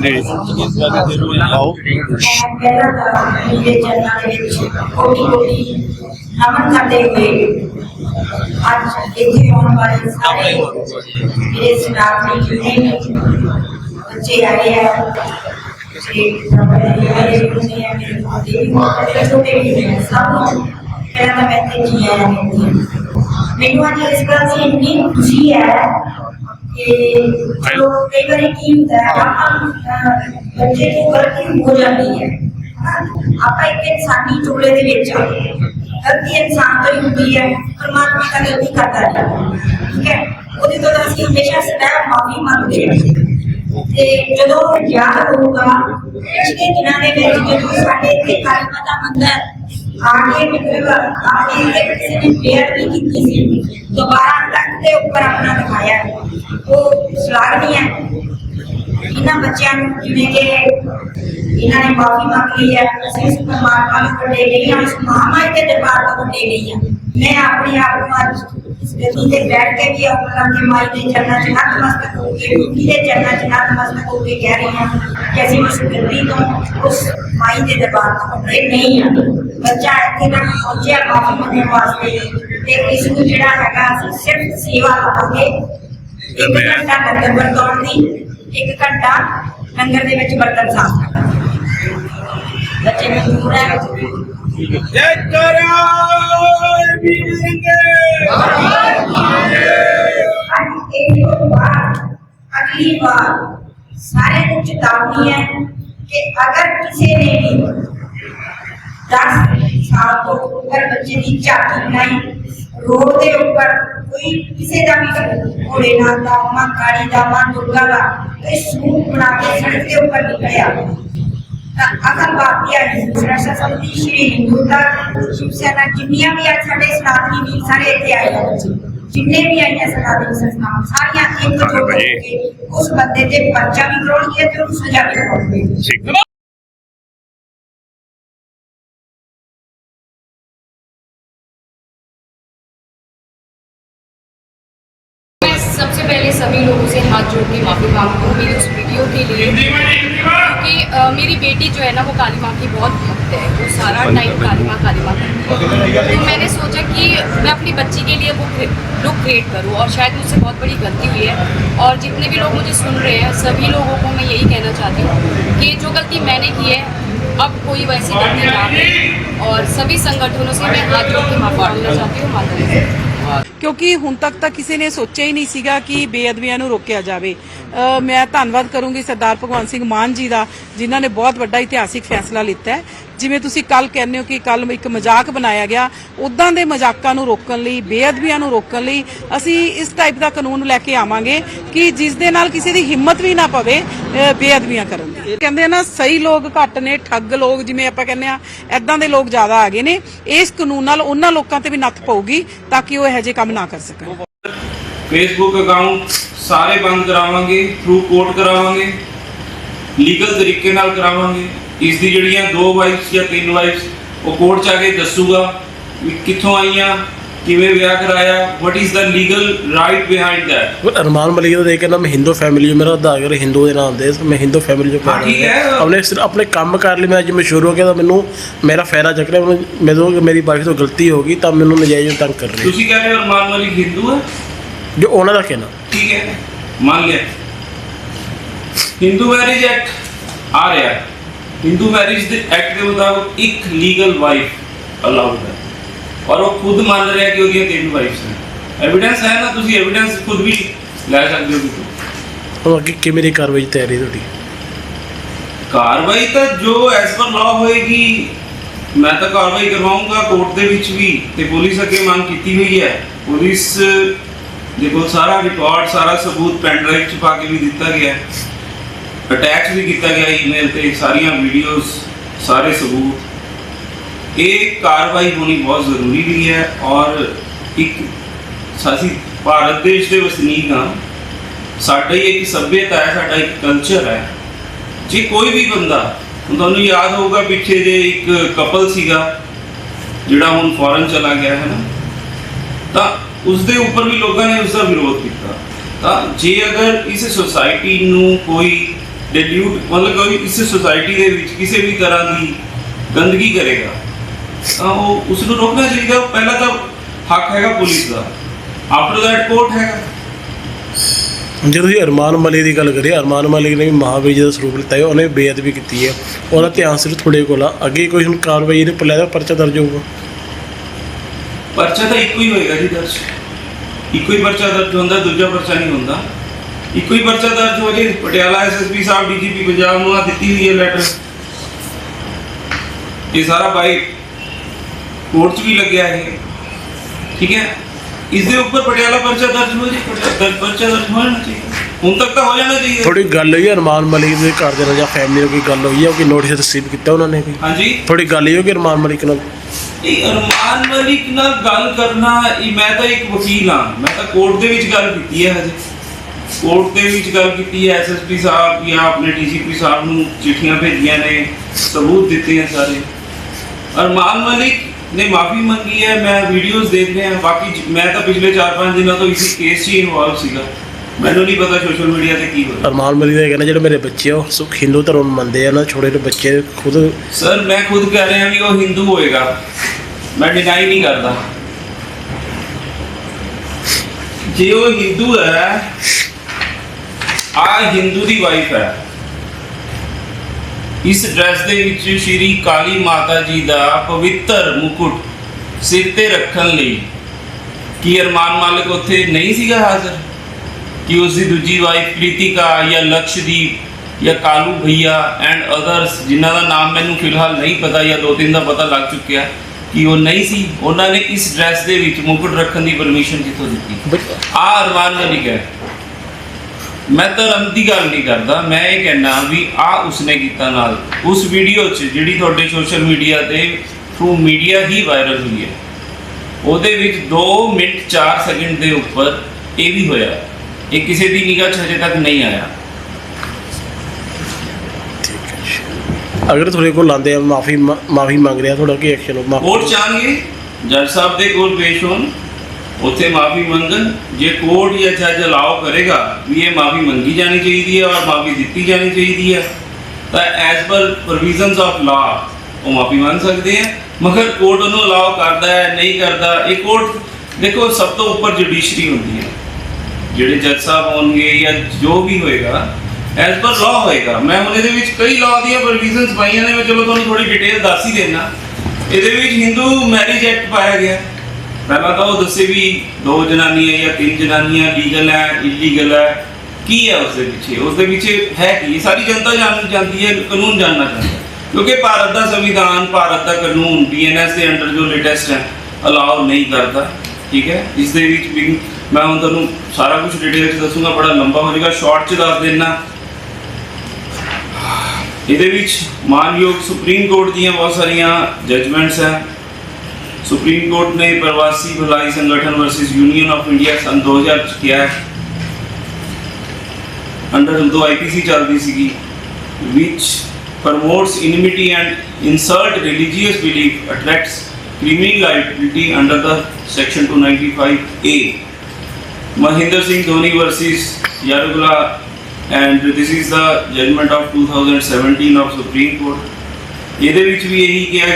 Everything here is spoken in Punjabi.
ਹਾਂਜੀ ਆਓ ਪਹਿਲਾਂ ਤਾਂ ਮੇਰੇ ਚਰਨਾਂ ਦੇ ਵਿੱਚ ਕੋਟੀ ਕੋਟੀ ਨਮਨ ਕਰਦੇ ਹੋਏ ਅੱਜ ਇੱਥੇ ਆਉਣ ਵਾਲੇ ਸਾਰੇ ਮੇਰੇ ਸਟਾਫ ਨੇ ਜਿੰਨੇ ਵੀ ਬੱਚੇ ਆਏ ਆ ਤੇ ਮੇਰੇ ਗੁਰੂ ਆ ਮੇਰੇ ਮਾਤੇ ਵੀ ਛੋਟੇ ਵੀ ਨੇ ਸਭ ਨੂੰ ਪਹਿਲਾਂ ਤਾਂ ਮੈਂ ਤੇ ਜੀ ਆਇਆ ਮੈਨੂੰ ਅੱਜ ਇਸ ਗੱਲ ਦੀ ਇੰਨੀ ਖੁਸ਼ੀ ਹੈ ਕਿ ਚਲੋ ਕਈ ਵਾਰੀ ਕੀ ਹੁੰਦਾ ਹੈ ਆਪਾਂ ਨੂੰ, ਅਹ, ਬੱਚੇ ਦੀ ਗਲਤੀ ਹੋ ਜਾਂਦੀ ਹੈ ਹਨਾ? ਆਪਾਂ ਇੱਕ ਇਨਸਾਨੀ ਟੁਕੜੇ ਦੇ ਵਿੱਚ ਆ ਗਲਤੀ ਇਨਸਾਨ ਤੋਂ ਹੀ ਹੁੰਦੀ ਹੈ ਪਰਮਾਤਮਾ ਤਾਂ ਗਲਤੀ ਕਰਦਾ ਨਹੀਂ ਠੀਕ ਹੈ ਉਹਦੇ ਤੋਂ ਤਾਂ ਅਸੀਂ ਹਮੇਸ਼ਾ ਸਦਾ ਮਾਫੀ ਮੰਗਦੇ ਹਾਂ ਤੇ ਜਦੋਂ ਯਾਦ ਹੋਊਗਾ ਪਿਛਲੇ ਦਿਨਾਂ ਦੇ ਵਿੱਚ ਜਦੋਂ ਸਾਡੇ ਇੱਥੇ ਕਾਲੀ ਮਾਤਾ ਮੰਦਰ ਆ ਕੇ ਮਤਲਬ ਆ ਕਿਸੇ ਨੇ ਪ੍ਰੇਅਰ ਵੀ ਕੀਤੀ ਸੀ। ਦੁਬਾਰਾ ਤੱਕ ਦੇ ਉੱਪਰ ਆਪਣਾ ਦਿਖਾਇਆ। ਉਹ ਸਲਾਗਨੀ ਹੈ। ਇਹਨਾਂ ਬੱਚਿਆਂ ਨੂੰ ਜਿਵੇਂ ਕਿ ਇਹਨਾਂ ਨੇ ਮਾਫੀ ਮੰਗ ਲਈ ਹੈ। ਅਸੀਂ ਇਸ ਪਰਮਾਤਮਾ ਨੂੰ ਵੱਡੇ ਨਹੀਂ ਹਾਂ, ਇਸ ਮਹਾਮਾਰੀ ਦੇ ਦਰਬਾਰ ਤੋਂ ਵੱਡੇ ਨਹੀਂ ਹਾਂ। ਮੈਂ ਆਪਣੇ ਆਪ ਨੂੰ ਅੱਜ ਇਸ ਗੱਦੀ ਤੇ ਬੈਠ ਕੇ ਵੀ ਆਪਣਾ ਕੇ ਮਾਈ ਦੇ ਚਰਨਾਂ 'ਚ ਨਤਮਸਤਕ ਹੋ ਕੇ ਗੁਰੂ ਦੇ ਚਰਨਾਂ 'ਚ ਨਤਮਸਤਕ ਹੋ ਕੇ ਕਹਿ ਰਹੀ ਹਾਂ ਕਿ ਅਸੀਂ ਉਸ ਗੱਦੀ ਤੋਂ ਉਸ ਮਾਈ ਦੇ ਦਰਬਾਰ ਤੋਂ ਵੱਡੇ ਨਹੀਂ ਹਾਂ ਬੱਚਾ ਇੱਥੇ ਤੱਕ ਪਹੁੰਚਿਆ ਮਾਫੀ ਮੰਗਣ ਵਾਸਤੇ ਤੇ ਇਸ ਨੂੰ ਜਿਹੜਾ ਹੈਗਾ ਅਸੀਂ ਸਿਰਫ ਸੇਵਾ ਲਵਾਂਗੇ ਇੱਕ ਘੰਟਾ ਲੰਗਰ ਵਰਤਾਉਣ ਦੀ ਇੱਕ ਘੰਟਾ ਲੰਗਰ ਦੇ ਵਿੱਚ ਬਰਤਨ ਸਾਫ਼ ਕਰਨਾ ਬੱਚੇ ਮਜ਼ਦੂਰ ਹੈ ਜੈ ਕਰਾਂ ਵੀਰੰਗੇ ਅੱਜ ਇੱਕ ਤੋਂ ਬਾਅਦ ਅਗਲੀ ਵਾਰ ਸਾਰੇ ਨੂੰ ਚੇਤਾਵਨੀ ਹੈ ਕਿ ਅਗਰ ਕਿਸੇ ਨੇ ਵੀ 10 ਸਾਲ ਤੋਂ ਉੱਪਰ ਬੱਚੇ ਦੀ ਝਾਤੀ ਬਣਾਈ ਰੋਡ ਦੇ ਉੱਪਰ ਕੋਈ ਕਿਸੇ ਦਾ ਵੀ ਘੋੜੇ ਨਾਲ ਦਾ ਮਾਂ ਕਾਲੀ ਦਾ ਮਾਂ ਦੁਰਗਾ ਦਾ ਕੋਈ ਸਰੂਪ ਬਣਾ ਕੇ ਸੜਕ ਦੇ ਉੱਪਰ ਨਿਕਲਿਆ ਤਾਂ ਅਕਲ ਵਾਕਿਆ ਹਿੰਦੂ ਰਾਸ਼ਟਰ ਸੰਮਤੀ ਸ਼੍ਰੀ ਹਿੰਦੂ ਦਾ ਸ਼ਿਵ ਸੈਨਾ ਜਿੰਨੀਆਂ ਵੀ ਅੱਜ ਸਾਡੇ ਸਨਾਤਨੀ ਵੀਰ ਸਾਰੇ ਇੱਥੇ ਆਏ ਆ ਬੱਚੇ سے پہلے سبھی لوگوں سے ہاتھ جوڑ کے معافی مانگتی ہوں میری اس ویڈیو کے لیے کیونکہ میری بیٹی جو ہے نا وہ کالی ماں کی بہت بھکت ہے۔ وہ سارا ٹائم کالی ماں کالی ماں کرتی ہے۔ تو میں نے سوچا کہ میں اپنی بچی کے لیے وہ لک کریٹ کروں اور شاید مجھ سے بہت بڑی غلطی ہوئی ہے۔ اور جتنے بھی لوگ مجھے سن رہے ہیں سبھی لوگوں کو میں یہی کہنا چاہتی ہوں کہ جو غلطی میں نے کی ہے اب کوئی ویسی غلطی نہ ہو اور سبھی سنگٹھنوں سے میں ہاتھ جوڑ کے معافی مانگنا چاہتی ہوں ماتا ਕਿਉਂਕਿ ਹੁਣ ਤੱਕ ਤਾਂ ਕਿਸੇ ਨੇ ਸੋਚਿਆ ਹੀ ਨਹੀਂ ਸੀਗਾ ਕਿ ਬੇਅਦਬੀਆਂ ਨੂੰ ਰੋਕਿਆ ਜਾਵੇ। ਮੈਂ ਧੰਨਵਾਦ ਕਰੂੰਗੀ ਸਰਦਾਰ ਭਗਵੰਤ ਸਿੰਘ ਮਾਨ ਜੀ ਦਾ, ਜਿਨ੍ਹਾਂ ਨੇ ਬਹੁਤ ਵੱਡਾ ਇਤਿਹਾਸਿਕ ਫੈਸਲਾ ਲਿੱਤਾ ਹੈ। ਜਿਵੇਂ ਤੁਸੀਂ ਕੱਲ ਕਹਿੰਦੇ ਹੋ ਕਿ ਕੱਲ ਇੱਕ ਮਜ਼ਾਕ ਬਣਾਇਆ ਗਿਆ ਉਦਾਂ ਦੇ ਮਜ਼ਾਕਾਂ ਨੂੰ ਰੋਕਣ ਲਈ, ਬੇਅਦਬੀਆਂ ਨੂੰ ਰੋਕਣ ਲਈ ਅਸੀਂ ਇਸ ਟਾਈਪ ਦਾ ਕਾਨੂੰਨ ਲੈ ਕੇ ਆਵਾਂਗੇ ਕਿ ਜਿਸ ਦੇ ਨਾਲ ਕਿਸੇ ਦੀ ਹਿੰਮਤ ਵੀ ਨਾ ਪਵੇ ਬੇਅਦਬੀਆਂ ਕਰਨ ਦੀ। ਕਹਿੰਦੇ ਨਾ, ਸਹੀ ਲੋਕ ਘੱਟ ਨੇ, ਠੱਗ ਲੋਕ ਜਿਵੇਂ ਆਪਾਂ ਕਹਿੰਦੇ ਆ ਐਦਾਂ ਦੇ ਲੋਕ ਜ਼ਿਆਦਾ ਆ ਗਏ ਨੇ, ਇਸ ਕਾਨੂੰਨ ਨਾਲ ਉਹਨਾਂ ਲੋਕਾਂ ਤੇ ਵੀ ਨੱਥ ਪਊਗੀ ਤਾਂ ਕਿ ਉਹ ਇਹੋ ਜਿਹੇ ਕੰਮ ਨਾ ਕਰ ਸਕਣ। ਫੇਸਬੁੱਕ ਅਕਾਊਂਟ ਸਾਰੇ ਬੰਦ ਕਰਾਵਾਂਗੇ ਥਰੂ ਕੋਰਟ ਕਰਾਵਾਂਗੇ ਲੀਗਲ ਤਰੀਕੇ ਨਾਲ ਕਰਾਵਾਂਗੇ। ਇਸ ਦੀ ਜਿਹੜੀਆਂ ਦੋ ਵਾਈਫਸ ਜਾਂ ਤਿੰਨ ਵਾਈਫਸ ਉਹ ਕੋਰਟ ਚ ਆ ਕੇ ਦੱਸੂਗਾ ਵੀ ਕਿੱਥੋਂ ਆਈਆਂ ਕਿਵੇਂ ਵਿਆਹ ਕਰਾਇਆ what is the legal right behind that Armaan Malik ਦਾ ਦੇ ਕੇ ਨਾ ਮੈਂ ਹਿੰਦੂ ਫੈਮਿਲੀ ਜੋ ਮੇਰਾ ਅਧਾਗਰ ਹਿੰਦੂ ਦੇ ਨਾਮ ਦੇ ਮੈਂ ਹਿੰਦੂ ਫੈਮਿਲੀ ਜੋ ਪਾਣਾ ਆਪਣੇ ਸਿਰ ਆਪਣੇ ਕੰਮ ਕਰ ਲਈ ਮੈਂ ਅੱਜ ਮਸ਼ਹੂਰ ਹੋ ਗਿਆ ਤਾਂ ਮੈਨੂੰ ਮੇਰਾ ਫਾਇਦਾ ਚੱਕ ਰਿਹਾ ਮੈਨੂੰ ਮੇਰੀ ਵਾਈਫ ਤੋਂ ਗਲਤੀ ਹੋ ਗਈ ਤਾਂ ਮੈਨੂੰ ਨਜਾਇਜ਼ ਤੰਗ ਕਰ ਰਹੀ। ਤੁਸੀਂ ਕਹਿੰਦੇ ਅਰਮਾਨ ਮਲਿਕ ਹਿੰਦੂ ਹੈ? ਜੋ ਉਹਨਾਂ ਦਾ ਕਹਿਣਾ। ਠੀਕ ਹੈ ਮੰਨ ਲਿਆ ਹਿੰਦੂ ਮੈਰਿਜ ਐਕਟ ਆ ਰਿਹਾ। ਹਿੰਦੂ ਮੈਰਿਜ ਦੇ ਐਕਟ ਦੇ ਮੁਤਾਬਕ ਇੱਕ ਲੀਗਲ ਵਾਈਫ ਅਲਾਉਡ ਹੈ। ਔਰ ਉਹ ਖੁਦ ਮੰਨ ਰਿਹਾ ਕਿ ਉਹਦੀਆਂ ਤਿੰਨ ਵਾਈਫਸ ਨੇ। ਐਵੀਡੈਂਸ ਹੈ ਨਾ? ਤੁਸੀਂ ਐਵੀਡੈਂਸ ਖੁਦ ਵੀ ਲੈ ਸਕਦੇ ਹੋ ਹੁਣ ਅੱਗੇ ਕੀ ਮੇਰੀ ਕਾਰਵਾਈ ਦੀ ਤਿਆਰੀ ਤੁਹਾਡੀ? ਕਾਰਵਾਈ ਤਾਂ ਜੋ ਐਸ ਪਰ ਲਾਅ ਹੋਏਗੀ ਮੈਂ ਤਾਂ ਕਾਰਵਾਈ ਕਰਵਾਉਂਗਾ। ਕੋਰਟ ਦੇ ਵਿੱਚ ਵੀ ਤੇ ਪੁਲਿਸ ਅੱਗੇ ਮੰਗ ਕੀਤੀ ਹੋਈ ਹੈ। ਪੁਲਿਸ ਦੇ ਕੋਲ ਸਾਰਾ ਰਿਕਾਰਡ ਸਾਰਾ ਸਬੂਤ ਪੈਨ ਡਰਾਈਵ ਚ ਪਾ ਕੇ ਵੀ ਦਿੱਤਾ ਗਿਆ ਹੈ। ਅਟੈਚ ਵੀ ਕੀਤਾ ਗਿਆ ਈਮੇਲ ਤੇ, ਸਾਰੀਆਂ ਵੀਡੀਓਜ਼ ਸਾਰੇ ਸਬੂਤ। ਇਹ ਕਾਰਵਾਈ ਹੋਣੀ ਬਹੁਤ ਜ਼ਰੂਰੀ ਵੀ ਹੈ ਔਰ ਇੱਕ ਅਸੀਂ ਭਾਰਤ ਦੇਸ਼ ਦੇ ਵਸਨੀਕ ਹਾਂ। ਸਾਡਾ ਹੀ ਇੱਕ ਸੱਭਿਅਤਾ ਹੈ, ਸਾਡਾ ਇੱਕ ਕਲਚਰ ਹੈ। ਜੇ ਕੋਈ ਵੀ ਬੰਦਾ, ਹੁਣ ਤੁਹਾਨੂੰ ਯਾਦ ਹੋਊਗਾ ਪਿੱਛੇ ਜੇ ਇੱਕ ਕਪਲ ਸੀਗਾ, ਜਿਹੜਾ ਹੁਣ ਫੋਰਨ ਚਲਾ ਗਿਆ ਹੈ ਨਾ ਤਾਂ ਉਸ ਦੇ ਉੱਪਰ ਵੀ ਲੋਕਾਂ ਨੇ ਉਸ ਦਾ ਵਿਰੋਧ ਕੀਤਾ। ਤਾਂ ਜੇ ਅਗਰ ਇਸ ਸੋਸਾਇਟੀ ਨੂੰ ਕੋਈ ਡਿਲੂਟ ਮਤਲਬ ਕੋਈ ਇਸ ਸੁਸਾਇਟੀ ਦੇ ਵਿੱਚ ਕਿਸੇ ਵੀ ਤਰ੍ਹਾਂ ਦੀ ਗੰਦਗੀ ਕਰੇਗਾ ਤਾਂ ਉਹ ਉਸ ਨੂੰ ਰੋਕਣਾ ਚਾਹੀਦਾ ਪਹਿਲਾ ਤਾਂ ਹੱਕ ਹੈਗਾ ਪੁਲਿਸ ਦਾ ਆਫਟਰ ਦੈਟ ਕੋਰਟ ਹੈਗਾ ਜਦੋਂ ਤੁਸੀਂ ਅਰਮਾਨ ਮਲਿਕ ਦੀ ਗੱਲ ਕਰੀਏ ਅਰਮਾਨ ਮਲਿਕ ਨੇ ਵੀ ਮਹਾਵੀਰ ਜੀ ਦਾ ਸਰੂਪ ਲਿੱਤਾ ਹੈ ਉਹਨੇ ਬੇਅਦਬੀ ਕੀਤੀ ਹੈ ਉਹਦਾ ਧਿਆਨ ਸਿਰਫ ਤੁਹਾਡੇ ਕੋਲ ਆ ਅੱਗੇ ਕੋਈ ਹੁਣ ਕਾਰਵਾਈ ਇਹਦੇ ਪੱਲੇ ਦਾ ਪਰਚਾ ਦਰਜ ਹੋਊਗਾ ਪਰਚਾ ਤਾਂ ਇੱਕੋ ਹੀ ਹੋਏਗਾ ਜੀ ਦਰਜ ਇੱਕੋ ਹੀ ਪਰਚਾ ਦਰਜ ਹੁੰਦਾ ਦੂਜਾ ਪਰਚਾ ਨਹੀਂ ਹੁੰਦਾ ਇੱਕੋ ਹੀ ਪਰਚਾ ਦਰਜ ਹੋ ਜੇ ਪਟਿਆਲਾ ਐਸਐਸਪੀ ਸਾਹਿਬ ਡੀਜੀਪੀ ਪੰਜਾਬ ਨੂੰ ਆ ਦਿੱਤੀ ਹੋਈ ਹੈ ਲੈਟਰ ਇਹ ਸਾਰਾ ਬਾਈ ਕੋਰਟ 'ਚ ਵੀ ਲੱਗਿਆ ਹੈ ਠੀਕ ਹੈ? ਇਸ ਦੇ ਉੱਪਰ ਪਟਿਆਲਾ ਪਰਚਾ ਦਰਜ ਹੋ ਜੇ ਪਰਚਾ ਦਰਜ ਹੋ ਜਾਣਾ ਚਾਹੀਦਾ। ਹੁਣ ਤੱਕ ਤਾਂ ਹੋ ਜਾਣਾ ਚਾਹੀਦਾ। ਥੋੜੀ ਗੱਲ ਹੋਈ ਹੈ ਅਰਮਾਨ ਮਲਿਕ ਦੇ ਘਰ ਦੇ ਨਾਲ ਜਾਂ ਫੈਮਿਲੀ ਨਾਲ ਕੋਈ ਗੱਲ ਹੋਈ ਹੈ ਕੋਈ ਨੋਟਿਸ ਰਿਸੀਵ ਕੀਤਾ ਉਹਨਾਂ ਨੇ ਕੋਈ ਹਾਂਜੀ। ਥੋੜੀ ਗੱਲ ਹੋਈ ਕਿ ਅਰਮਾਨ ਮਲਿਕ ਨਾਲ? ਇਹ ਅਰਮਾਨ ਮਲਿਕ ਨਾਲ ਗੱਲ ਕਰਨਾ ਇਹ ਮੈਂ ਤਾਂ ਇੱਕ ਵਕੀਲ ਹਾਂ। ਮੈਂ ਤਾਂ ਕੋਰਟ ਦੇ ਵਿੱਚ ਗੱਲ ਕੀਤੀ ਹੈ ਹਜੇ। ਕੋਰਟ ਦੇ ਵਿੱਚ ਗੱਲ ਕੀਤੀ ਹੈ ਐਸਐਸਪੀ ਸਾਹਿਬ ਜਾਂ ਆਪਣੇ ਡੀਜੀਪੀ ਸਾਹਿਬ ਨੂੰ ਚਿੱਠੀਆਂ ਭੇਜੀਆਂ ਨੇ ਸਬੂਤ ਦਿੱਤੇ ਹਨ ਸਾਰੇ। ਅਰਮਾਨ ਮਲਿਕ ਨੇ ਮਾਫੀ ਮੰਗੀ ਹੈ ਮੈਂ ਵੀਡੀਓਜ਼ ਦੇਖ ਰਿਹਾ ਬਾਕੀ ਮੈਂ ਤਾਂ ਪਿਛਲੇ 4-5 ਦਿਨਾਂ ਤੋਂ ਇਸੇ ਕੇਸ 'ਚ ਹੀ ਇਨਵੋਲਵ ਸੀਗਾ। ਮੈਨੂੰ ਨਹੀਂ ਪਤਾ ਸੋਸ਼ਲ ਮੀਡੀਆ ਤੇ ਕੀ ਹੋਇਆ। ਅਰਮਾਨ ਮਲਿਕ ਦਾ ਕਹਿਣਾ ਜਿਹੜੇ ਮੇਰੇ ਬੱਚੇ ਉਹ ਸੁਖ ਹਿੰਦੂ ਧਰਮ ਨੂੰ ਮੰਨਦੇ ਆ ਨਾ ਛੋਟੇ ਜਿਹੇ ਬੱਚੇ ਖੁਦ ਸਰ ਮੈਂ ਖੁਦ ਕਹਿ ਰਿਹਾ ਵੀ ਉਹ ਹਿੰਦੂ ਹੋਏਗਾ। ਮੈਂ ਡਿਨਾਈ ਨਹੀਂ ਕਰਦਾ। ਜੇ ਉਹ ਹਿੰਦੂ ਹੈ ਆ ਹਿੰਦੂ ਦੀ ਵਾਈਫ ਹੈ। ਇਸ ਡਰੈਸ ਦੇ ਵਿੱਚ ਸ਼੍ਰੀ ਕਾਲੀ ਮਾਤਾ ਜੀ ਦਾ ਪਵਿੱਤਰ ਮੁਕੁਟ ਸਿਰ ਤੇ ਰੱਖਣ ਲਈ ਕੀ ਅਰਮਾਨ ਮਾਲਕ ਉੱਥੇ ਨਹੀਂ ਸੀਗਾ ਹਾਜ਼ਰ? ਕਿ ਉਸ ਦੀ ਦੂਜੀ ਵਾਈਫ ਕ੍ਰਿਤਿਕਾ ਜਾਂ ਲਕਸ਼ਦੀਪ ਜਾਂ ਕਾਲੂ ਭਈਆ ਐਂਡ ਅਦਰਸ ਜਿਨ੍ਹਾਂ ਦਾ ਨਾਮ ਮੈਨੂੰ ਫਿਲਹਾਲ ਨਹੀਂ ਪਤਾ ਜਾਂ ਦੋ ਤਿੰਨ ਦਾ ਪਤਾ ਲੱਗ ਚੁੱਕਿਆ ਕਿ ਉਹ ਨਹੀਂ ਸੀ ਉਹਨਾਂ ਨੇ ਇਸ ਡਰੈਸ ਦੇ ਵਿੱਚ ਮੁਕੁਟ ਰੱਖਣ ਦੀ ਪਰਮਿਸ਼ਨ ਕਿੱਥੋਂ ਦਿੱਤੀ? ਬ- ਆ ਅਰਮਾਨ ਮਲਿਕ ਹੈ। ਮੈਂ ਧਰਮ ਦੀ ਗੱਲ ਨਹੀਂ ਕਰਦਾ ਮੈਂ ਇਹ ਕਹਿਣਾ ਵੀ ਆ ਉਸਨੇ ਕੀਤਾ ਨਾਲ। ਉਸ ਵੀਡੀਓ 'ਚ ਜਿਹੜੀ ਤੁਹਾਡੇ ਸੋਸ਼ਲ ਮੀਡੀਆ ਤੇ ਥਰੂ ਮੀਡੀਆ ਹੀ ਵਾਇਰਲ ਹੋਈ ਹੈ ਉਹਦੇ ਵਿੱਚ 2 ਮਿੰਟ 4 ਸੈਕਿੰਡ ਦੇ ਉੱਪਰ ਇਹ ਵੀ ਹੋਇਆ। ਇਹ ਕਿਸੇ ਦੀ ਨਿਗਾਹ 'ਚ ਹਜੇ ਤੱਕ ਨਹੀਂ ਆਇਆ। ਅਗਰ ਤੁਹਾਡੇ ਕੋਲ ਆ ਮਾਫੀ ਮਾਫੀ ਮੰਗ ਰਿਹਾ ਤੁਹਾਡਾ ਕੀ ਐਕਸ਼ਨ ਹੋ? ਮਾਫੀ ਕੋਰਟ ਚਾਹਾਂਗੇ ਜੱਜ ਸਾਹਿਬ ਦੇ ਕੋਲ ਪੇਸ਼ ਹੋਣ। ਉੱਥੇ ਮਾਫੀ ਮੰਗਣ, ਜੇ ਕੋਰਟ ਜਾਂ ਜੱਜ ਅਲਾਉ ਕਰੇਗਾ ਵੀ ਇਹ ਮਾਫੀ ਮੰਗੀ ਜਾਣੀ ਚਾਹੀਦੀ ਹੈ ਔਰ ਮਾਫੀ ਦਿੱਤੀ ਜਾਣੀ ਚਾਹੀਦੀ ਹੈ, ਤਾਂ as per provisions of law ਉਹ ਮਾਫੀ ਮੰਗ ਸਕਦੇ ਹੈ। ਮਗਰ ਕੋਰਟ ਉਹਨੂੰ ਅਲਾਉ ਕਰਦਾ ਹੈ, ਨਹੀਂ ਕਰਦਾ, ਇਹ ਕੋਰਟ ਦੇਖੋ ਸਭ ਤੋਂ ਉੱਪਰ ਜੁਡੀਸ਼ਰੀ ਹੁੰਦੀ ਹੈ। ਜਿਹੜੇ ਜੱਜ ਸਾਹਿਬ ਹੋਣਗੇ ਜਾਂ ਜੋ ਵੀ ਹੋਏਗਾ ਐਜ਼ ਪਰ ਲਾਅ ਹੋਏਗਾ। ਮੈਂ ਹੁਣ ਇਹਦੇ ਵਿੱਚ ਕਈ ਲਾਅ ਦੀਆਂ ਪ੍ਰੋਵੀਜ਼ਨਸ ਪਾਈਆਂ ਨੇ, ਮੈਂ ਚਲੋ ਤੁਹਾਨੂੰ ਥੋੜੀ ਡਿਟੇਲ ਦੱਸ ਹੀ ਦੇਣਾ ਇਹਦੇ ਵਿੱਚ ਹਿੰਦੂ ਮੈਰਿਜ ਐਕਟ ਪਾਇਆ ਗਿਆ। ਪਹਿਲਾਂ ਤਾਂ ਉਹ ਦੱਸੇ ਵੀ ਦੋ ਜਨਾਨੀਆਂ ਜਾਂ ਤਿੰਨ ਜਨਾਨੀਆਂ ਲੀਗਲ ਹੈ ਇਲੀਗਲ ਹੈ। ਕੀ ਹੈ ਉਸ ਦੇ ਪਿੱਛੇ? ਉਸ ਦੇ ਪਿੱਛੇ ਹੈ ਕੀ? ਸਾਰੀ ਜਨਤਾ ਜਾਣ ਜਾਂਦੀ ਹੈ, ਕਾਨੂੰਨ ਜਾਣਨਾ ਚਾਹੁੰਦਾ ਹੈ। ਕਿਉਂਕਿ ਭਾਰਤ ਦਾ ਸੰਵਿਧਾਨ, ਭਾਰਤ ਦਾ ਕਾਨੂੰਨ ਬੀਐਨਐਸ ਦੇ ਅੰਡਰ ਜੋ ਲੇਟੈਸਟ ਹੈ ਅਲਾਉ ਨਹੀਂ ਕਰਦਾ। ਠੀਕ ਹੈ? ਇਸ ਦੇ ਵਿੱਚ ਵੀ ਮੈਂ ਹੁਣ ਤੁਹਾਨੂੰ ਸਾਰਾ ਕੁਝ ਡਿਟੇਲ ਚ ਦੱਸੂਗਾ, ਬੜਾ ਲੰਬਾ ਹੋ ਜਾਏਗਾ ਸ਼ਾਰਟ ਚ ਦੱਸ ਦੇਣਾ ਇਹਦੇ ਵਿੱਚ ਮਾਨਯੋਗ ਸੁਪਰੀਮ ਕੋਰਟ ਦੀਆਂ ਬਹੁਤ ਸਾਰੀਆਂ ਜਜਮੈਂਟਸ ਹੈ। سپریم کورٹ نے Pravasi Bhalai Sangathan versus union of India سن دو ہزار کیا ہے۔ انڈر دو آئی پی سی چل رہی سی۔ وچ promotes enmity and insult religious belief attracts criminal liability under the section 295 A Mahendra Singh Dhoni versus یارگلا and this is the judgment of 2017 of supreme court یہ بھی یہی کیا